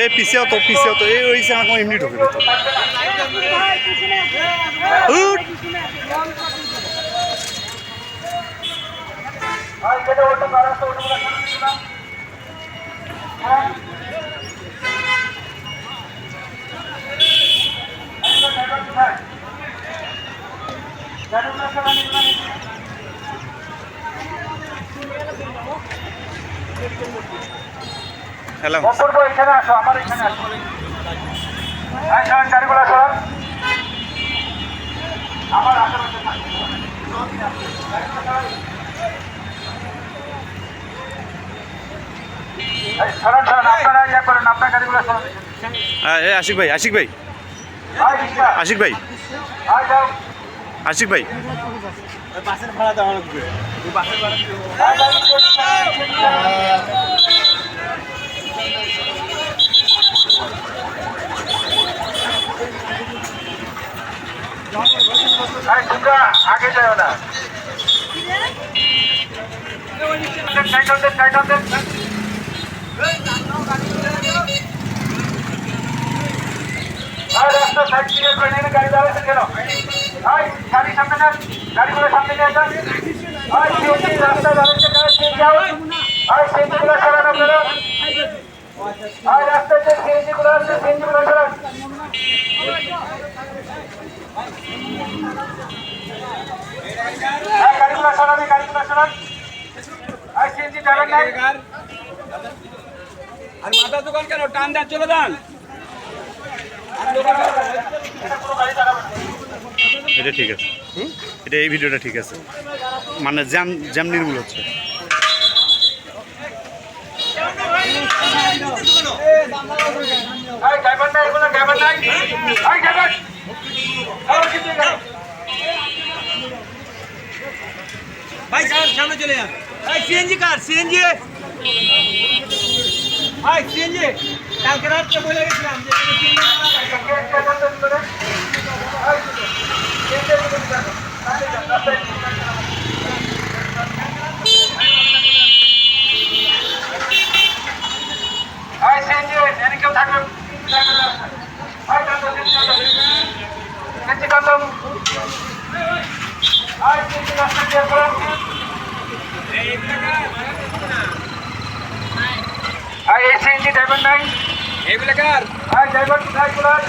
এ পিছিয়েও তো পিছিয়েও তো এই ওই আমার এমনি ঢুকে যেত উঠ। হ্যালো অপূর্ব এখানে আসো আমার এখানে আসো। হ্যাঁ সবাই গাড়িগুলো সরান আমার আশেপাশে থাকো। এই, সরান সরান আপনারা ইয়া করেন আপনার গাড়িগুলো সরান। হ্যাঁ আশিক ভাই আশিক ভাই। ভাই আশিক ভাই। আশিক ভাই। ভাই, তোমরা আগে যাও না। রাস্তা সাইড করে নিয়ে গাড়ি দাঁড়াচ্ছে কেন? গাড়ি সামনে নেন গাড়িগুলো সামনে নিয়ে যান। রাস্তা দাঁড়াচ্ছে কেন সিএনজি আউট ভাই সিএনজি গুলো সরান আপনারা ভাই রাস্তায় যে সিএনজি আছে সিএনজি সরান। গাড়িগুলো সরান গাড়িগুলো সরান। ভাই সিএনজি যাবেন না। আর মাথা দোকান কেন? টান দেন চলে যান। এটা ঠিক আছে। এটা এই ভিডিওটা ঠিক আছে। মানে জ্যাম জ্যাম নির্মূল হচ্ছে ভাই ড্রাইভার নাই এগুলো ড্রাইভার নাই ভাই সামনে- সামনে চলে যান। ভাই সিএনজি কার? সিএনজি ভাই সিএনজি কালকে রাত্রে বলে গেছিলাম যে সিএনজি ভাই সিএনজি এনে কেউ থাকবে ভাই কান্দো সিএনজি কান্দো ভাই সিএনজি রাস্তা ক্লিয়ার করুন সিএনজি ড্রাইভার নাই। কার? কোথায় কোথায়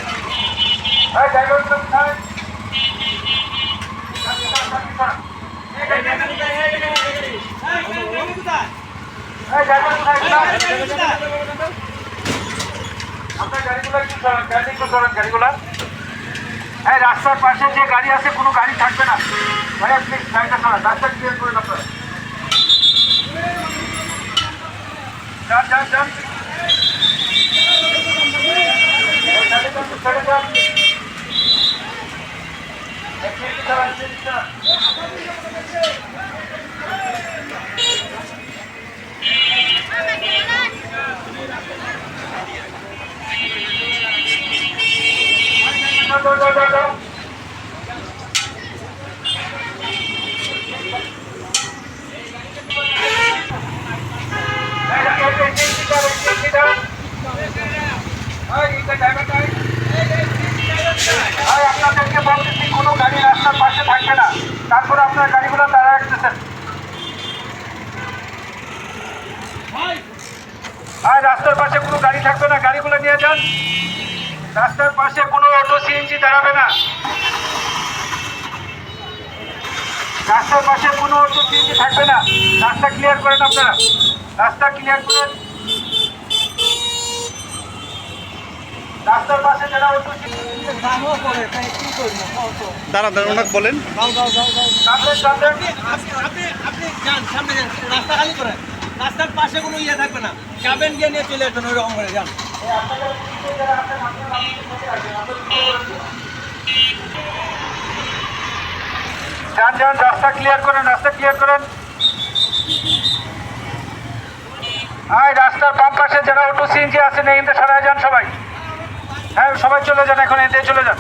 হ্যাঁ রাস্তার পাশে যে গাড়ি আছে কোনো গাড়ি থাকবে না। ভাইয়া প্লিজ গাড়িটা সরান রাস্তা ক্লিয়ার করুন আপনারা যান যান যান এই গাড়িটা একটু ছেড়ে যান একটু একটু সরান, একটু একটু সরান। যাও, যাও, যাও, যাও, যাও। এই গাড়ি, এই, এই, এই, এই, এই, এই, এই, দাও। নাই। আপনাদেরকে বলতেছি কোনো গাড়ি রাস্তার পাশে থাকবে না। তারপরে আপনার গাড়িগুলো রাখতেছেন ভাই, রাস্তার পাশে কোনো গাড়ি থাকবে না, গাড়িগুলো নিয়ে যান। রাস্তার পাশে কোনো অটো সিএনজি দাঁড়াবে না। রাস্তার পাশে কোনো অটো সিএনজি থাকবে না। রাস্তা ক্লিয়ার করেন আপনারা। রাস্তা ক্লিয়ার করেন রাস্তার পাশে যারা অটো দাঁড়া দাঁড়া ওনাকে বলেন। আপনি আপনি যান সামনে যান। রাস্তা খালি করেন রাস্তার পাশে কোনো ইয়ে থাকবে না। যাবেন গিয়ে নিয়ে চলে আসবেন ওই রকম করে যান। যান যান রাস্তা ক্লিয়ার করেন রাস্তা ক্লিয়ার করেন। হ্যাঁ রাস্তার বাম পাশে যারা অটো সিএনজি আছেন এই সরাই যান সবাই। হ্যাঁ সবাই চলে যান এখন এতে চলে যান।